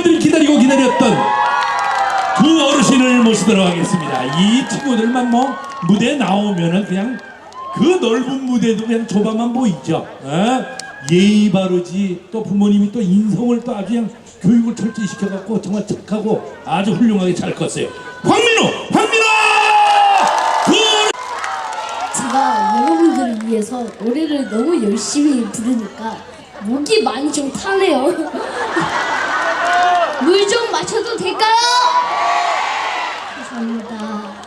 여러분들이 기다리고 기다렸던 두 어르신을 모시도록 하겠습니다. 이 친구들만 뭐 무대 나오면은 그냥 그 넓은 무대도 그냥 좁아만 보이죠. 어? 예의 바르지 또 부모님이 또 인성을 또 아주 그냥 교육을 철저히 시켜갖고 정말 착하고 아주 훌륭하게 잘 컸어요. 황민호, 황민호! 두 제가 여러분들을 위해서 노래를 너무 열심히 부르니까 목이 많이 좀 타네요. 마셔도 될까요? 감사합니다.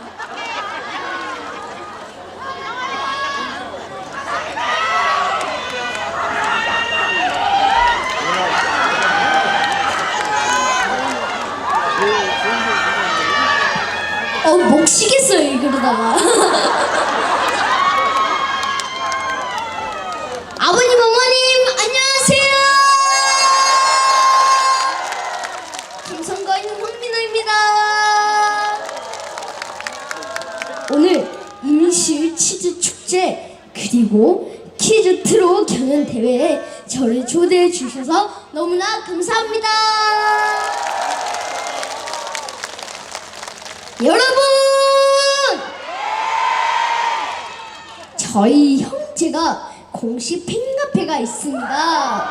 어, 목 쉬겠어요, 이러다가. 아버님, 어머 그리고 퀴즈 트로 경연 대회에 저를 초대해 주셔서 너무나 감사합니다. 여러분! 저희 형제가 공식 팬카페가 있습니다.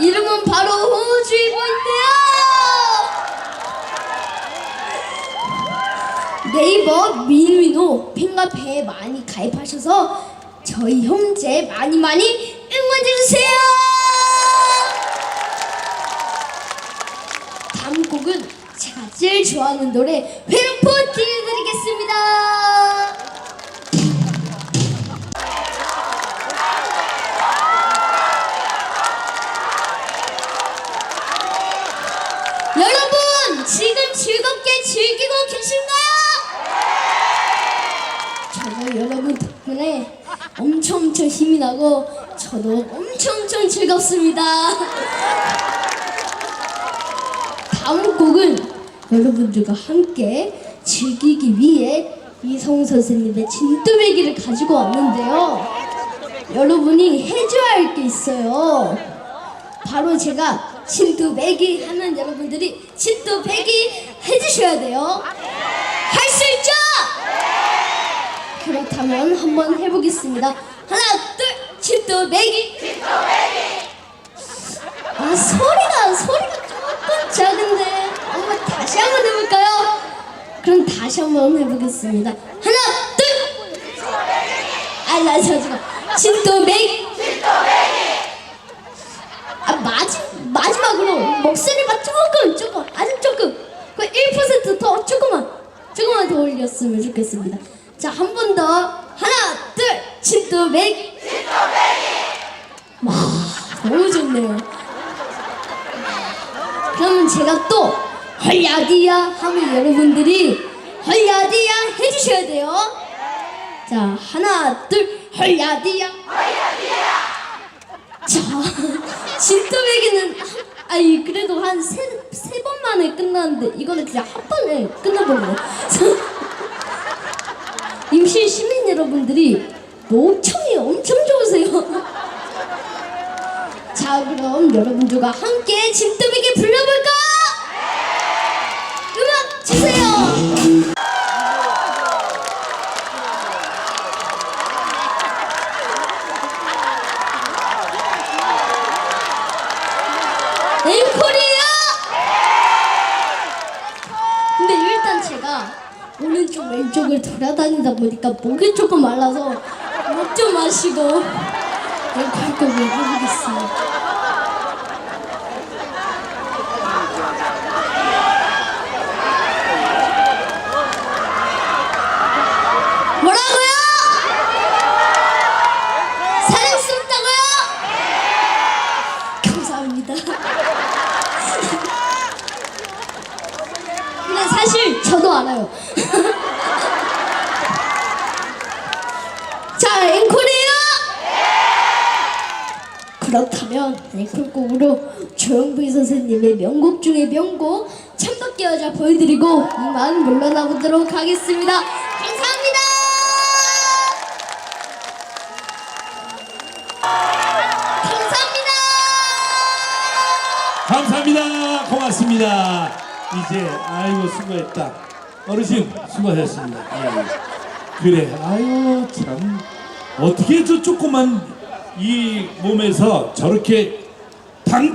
이름은 바로 호주이보인데요. 네이버 민위노 팬카페에 많이 가입하셔서 저희 형제 많이 많이 응원해주세요. 다음 곡은 제가 제일 좋아하는 노래 회포 들려드리겠습니다. 여러분 덕분에 엄청 엄청 힘이 나고 저도 엄청 엄청 즐겁습니다. 다음 곡은 여러분들과 함께 즐기기 위해 이성 선생님의 진또배기를 가지고 왔는데요. 여러분이 해줘야 할 게 있어요. 바로 제가 진또배기 하면 여러분들이 진또배기 해주셔야 돼요. 할 수 있죠? 그렇다면 한번 해보겠습니다. 하나, 둘, 진또배기. 아 소리가 소리가 조금 작은데 한번 다시 한번 해볼까요? 그럼 다시 한번 해보겠습니다. 하나, 둘. 아나 저 지금 진또배기. 아 마지 마지막으로 목소리만 조금 조금 아주 조금 그 1%더 조금만 조금만 더 올렸으면 좋겠습니다. 자 한 번 더 하나 둘 진또배기. 와 너무 좋네요. 그러면 제가 또 헐야디야 하면 여러분들이 헐야디야 해주셔야 돼요. 자 하나 둘 헐야디야. 자 진또배기는 한- 아니 그래도 한 세 세 번 만에 끝났는데 이거는 그냥 한 번에 끝나버리네. 임실 시민 여러분들이 목청이 엄청 좋으세요. 자 그럼 여러분들과 함께 진또배기 불러볼까? 왼쪽을 돌아다니다 보니까 목이 조금 말라서 목 좀 마시고 앵콜곡을 해보겠습니다. 뭐라고요? 사랑스럽다고요? 감사합니다. 근데 사실 저도 알아요. 자, 앵콜이에요? 그렇다면 앵콜곡으로 조영부이 선생님의 명곡 중에 명곡 참밖의 여자 보여드리고 이만 물러나 보도록 하겠습니다. 감사합니다. 감사합니다. 감사합니다. 고맙습니다. 이제 아이고 수고했다. 어르신 수고하셨습니다. 예. 그래 아유 참 어떻게 저 조그만 이 몸에서 저렇게 당